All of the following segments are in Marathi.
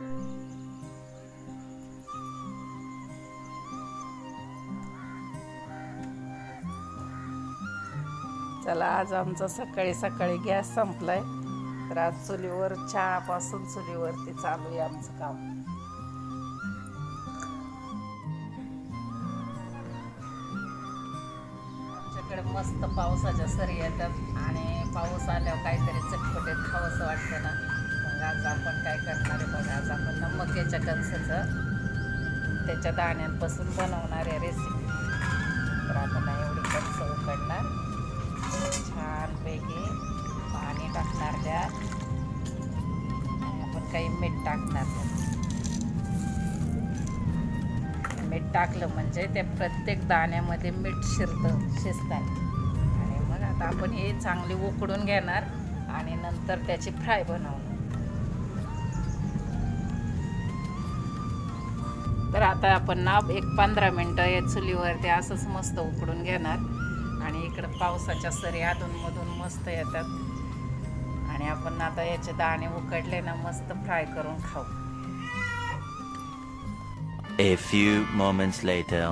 चला आज आमचा सकाळी सकाळी गॅस संपलाय. तर आज चुलीवर चहापासून चुलीवरती चालू आहे आमचं काम. आमच्याकडे मस्त पावसाच्या सरी येतात आणि पाऊस आल्यावर काहीतरी चटपटीत खावंसं वाटतं ना. आज आपण काय करणार आहे बघा आज आपण ना मक्याच्या कणसाचं त्याच्या दाण्यांपासून बनवणार आहे रेसिपी तर आपण ना एवढी कणसं उकडणार. छानपैकी पाणी टाकणार त्यात. आपण काही मीठ टाकणार त्यात मीठ टाकलं म्हणजे त्या प्रत्येक दाण्यामध्ये मीठ शिरतं शिजतात आणि मग आता आपण हे चांगली उकडून घेणार आणि नंतर त्याची फ्राय बनवणार. तर आता आपण ना एक पंधरा मिनटं या चुलीवरती असंच मस्त उकडून घेणार. आणि इकडं पावसाच्या सरी अधूनमधून मस्त येतात. आणि आपण आता याचे दाणे उकडले ना मस्त फ्राय करून खाऊ. A few moments later.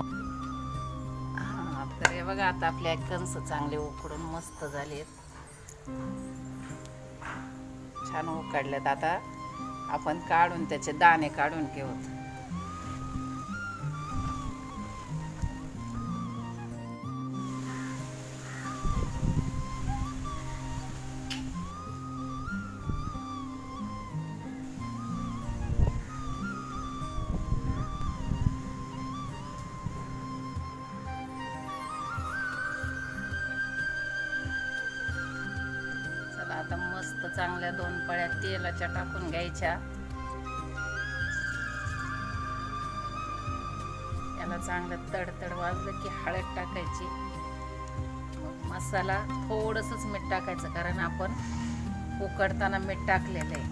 हा, तर हे बघा आता आपल्या कणस चांगले उकडून मस्त झालेत. छान उकडलेत. आता आपण काढून त्याचे दाणे काढून घेऊत चांगल्या दोन पळ्या तेलाच्या टाकून घ्यायच्या. याला चांगलं तडतड वाजलं की हळद टाकायची. मग मसाला थोडंसंच मीठ टाकायचं कारण आपण उकडताना मीठ टाकलेलं आहे.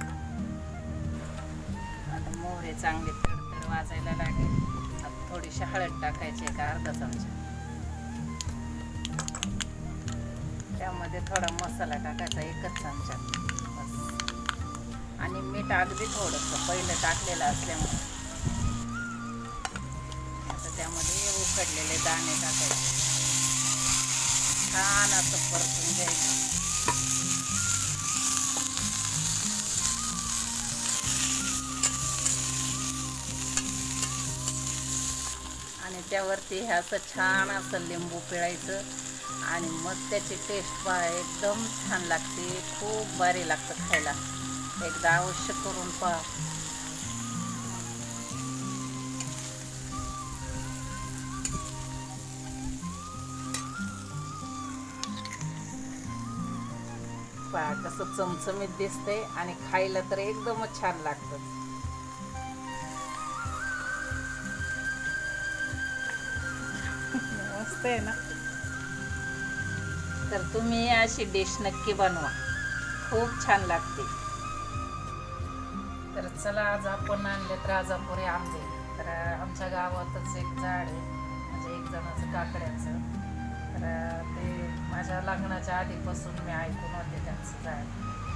आता मोहरे चांगले तडतड वाजायला लागेल. आता थोडीशी हळद टाकायची का अर्धा चमचा. त्यामध्ये थोडा मसाला टाकायचा एकच चमचा. आणि मीठ अगदी थोडंसं पहिलं टाकलेलं असल्यामुळे. आता त्यामध्ये उकडलेले दाणे टाकायचे. छान असं परतून घ्यायचं. आणि त्यावरती हे असं छान असं लिंबू पिळायचं आणि मग त्याची टेस्ट पहा एकदम छान लागते. खूप भारी लागतं खायला. एकदा अवश्य करून पहा. पहा कसं चमचमीत दिसतंय आणि खायला तर एकदमच छान लागतं. मस्त आहे ना? तर तुम्ही अशी डिश नक्की बनवा. खूप छान लागते. तर चला आज आपण आणले तर राजापुरी आंबे. तर आमच्या गावातच एक झाड आहे. म्हणजे एक जणाचं काकड्याचं. तर ते माझ्या लग्नाच्या आधीपासून मी ऐकून होते त्यांचं झाड.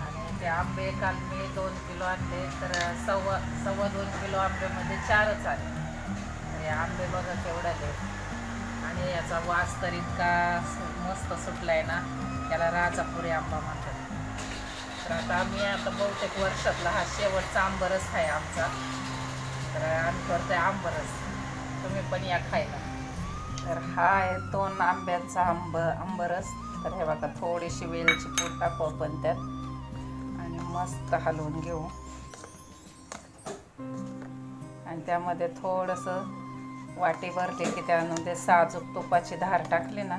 आणि ते आंबे काल मी दोन किलो आणले. तर सव्वा सव्वा दोन किलो आंब्यामध्ये चारच आले. तर हे आंबे बघा केवढाले आणि याचा वास तर इतका मस्त सुटला आहे ना. त्याला राजापुरी आंबा म्हणतात. तर आता आम्ही आता बहुतेक वर्षातला हा शेवटचा आंबरस आहे आमचा. तर आम्ही करतोय आंबरस. तुम्ही पण या खायला. तर हा आहे दोन आंब्यांचा आंब आंबरस. तर हे बघा थोडीशी वेलची पूड टाकू आपण त्यात. आणि मस्त हलवून घेऊ. आणि त्यामध्ये थोडंसं वाटी भरली की त्यामध्ये साजूक तुपाची धार टाकली ना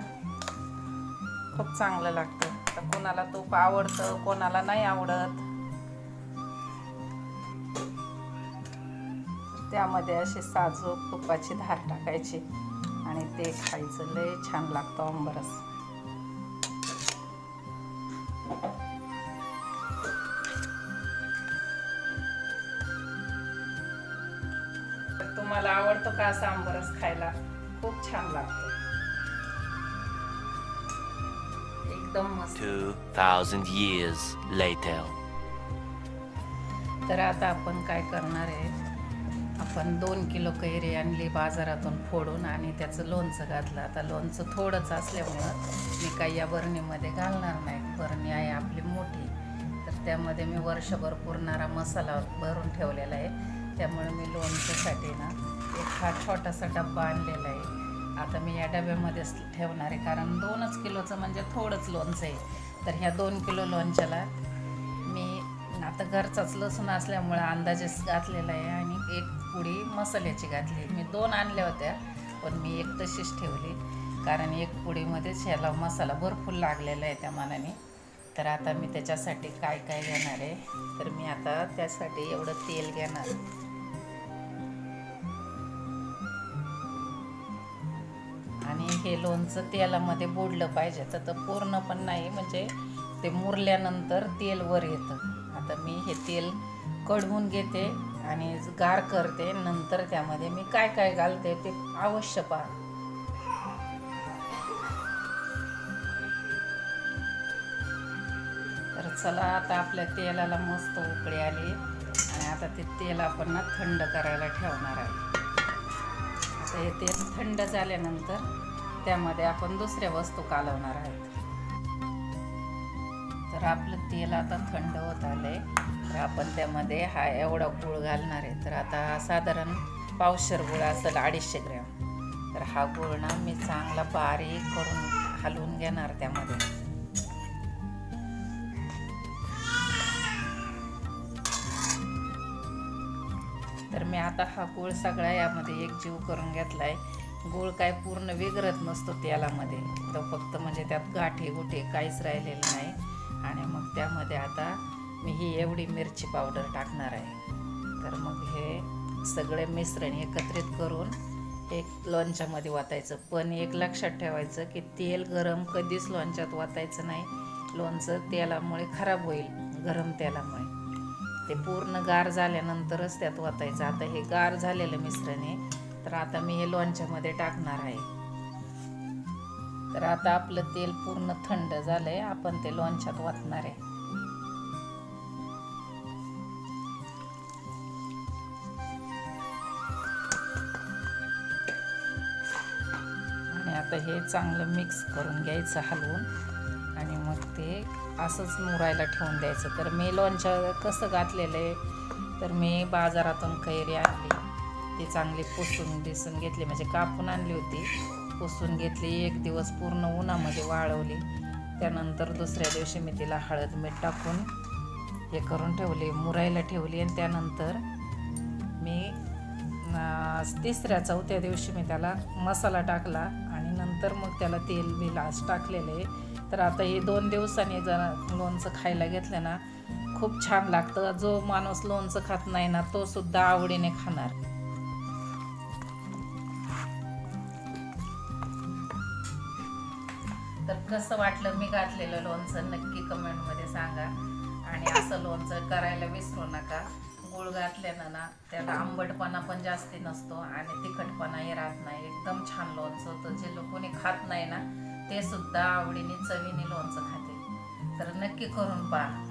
खूप चांगलं लागतं. तर कोणाला तूप आवडतं कोणाला नाही आवडत. त्यामध्ये असे साजूक तुपाची धार टाकायची आणि ते खायचं लय छान लागतं आंबरस तर तुम्हाला आवडतो का असा आंबरस खायला? खूप छान लागतो. एकदम मस्त. 2000 years later. तर आता आपण काय करणार आहे? आपण दोन किलो कैरी आणली बाजारातून फोडून आणि त्याचं लोणचं घातलं. आता लोणचं थोडंच असल्यामुळं मी काही या बरणीमध्ये घालणार नाही. बरणी आहे आपली मोठी. तर त्यामध्ये मी वर्षभर पुरणारा मसाला भरून ठेवलेला आहे. त्यामुळे मी लोणच्यासाठी ना एक हा छोटासा डब्बा आणलेला आहे. आता मी या डब्यामध्येच ठेवणार आहे कारण दोनच किलोचं म्हणजे थोडंच लोणचं आहे. तर ह्या दोन किलो लोणच्याला मी आता घरचाच लसूण असल्यामुळं अंदाजेच घातलेला आहे आणि एक पुडी मसाल्याची घातली मी दोन आणल्या होत्या पण मी एक तशीच ठेवली कारण एक पुडीमध्येच ह्याला मसाला भरपूर लागलेला आहे त्या मानाने. तर आता मी त्याच्यासाठी काय काय घेणार आहे? तर मी आता त्यासाठी एवढं तेल घेणार. ते लोणचं तेलामध्ये बुडलं पाहिजे. तर तर पूर्ण पण नाही म्हणजे ते मुरल्यानंतर तेल वर येतं. आता मी हे तेल कढवून घेते आणि गार करते. नंतर त्यामध्ये मी काय काय घालते ते अवश्य पहा. तर चला आता आपल्या तेलाला मस्त उकळी आली. आणि आता ते तेल आपण ना थंड करायला ठेवणार आहे. आता हे तेल थंड झाल्यानंतर त्यामध्ये आपण दुसऱ्या वस्तू कालवणार आहोत. तर आपलं तेल आता थंड होत आलंय. तर आपण त्यामध्ये हा एवढा गूळ घालणार आहे. तर आता हा साधारण पावशर गुळ असेल अडीचशे ग्रॅम. तर हा गुळ ना मी चांगला बारीक करून हलवून घेणार त्यामध्ये. तर मी आता हा गूळ सगळा यामध्ये एक जीव करून घेतला आहे गूळ काय पूर्ण वेगळत नसतो तेलामध्ये. तर फक्त म्हणजे त्यात गाठे गुठे काहीच राहिलेलं नाही. आणि मग त्यामध्ये आता मी ही एवढी मिरची पावडर टाकणार आहे. तर मग हे सगळे मिश्रण एकत्रित करून एक लोणच्यामध्ये वाटायचं पण एक लक्षात ठेवायचं की तेल गरम कधीच लोणच्यात वाटायचं नाही. लोणचं तेलामुळे खराब होईल गरम तेलामुळे. ते पूर्ण गार झाल्यानंतरच त्यात ओतायचं आता हे गार झालेलं मिश्रण आहे. तर आता मी हे लोणच्यामध्ये टाकणार आहे. तर आता आपलं तेल पूर्ण थंड झालंय. आपण ते लोणच्यात वाचणार आहे. आणि आता हे चांगलं मिक्स करून घ्यायचं हलवून. आणि मग ते असंच मुरायला ठेवून द्यायचं. तर मी लोणच्या कसं घातलेलं आहे तर मी बाजारातून कैरी आणली. ते चांगले पुसून दिसून घेतली. म्हणजे कापून आणली होती. पुसून घेतली. एक दिवस पूर्ण उन्हामध्ये वाळवली. त्यानंतर दुसऱ्या दिवशी मी तिला हळद मीठ टाकून हे करून ठेवले. मुरायला ठेवली आणि त्यानंतर मी तिसऱ्या चौथ्या दिवशी मी त्याला मसाला टाकला आणि नंतर मग त्याला तेल बी लास्ट टाकलेलं आहे. तर आता हे दोन दिवसांनी जर लोणचं खायला घेतलं ना खूप छान लागतं. जो माणूस लोणचं खात नाही ना तो सुद्धा आवडीने खाणार. कसं वाटलं मी घातलेलं लोणचं नक्की कमेंटमध्ये सांगा. आणि असं लोणचं करायला विसरू नका. गुळ घातल्यानं ना त्याला आंबटपणा पण जास्ती नसतो आणि तिखटपणाही राहत नाही. एकदम छान लोणचं होतं. जे लोक कोणी खात नाही ना ते सुद्धा आवडीने चवीने लोणचं खाते. तर नक्की करून पहा.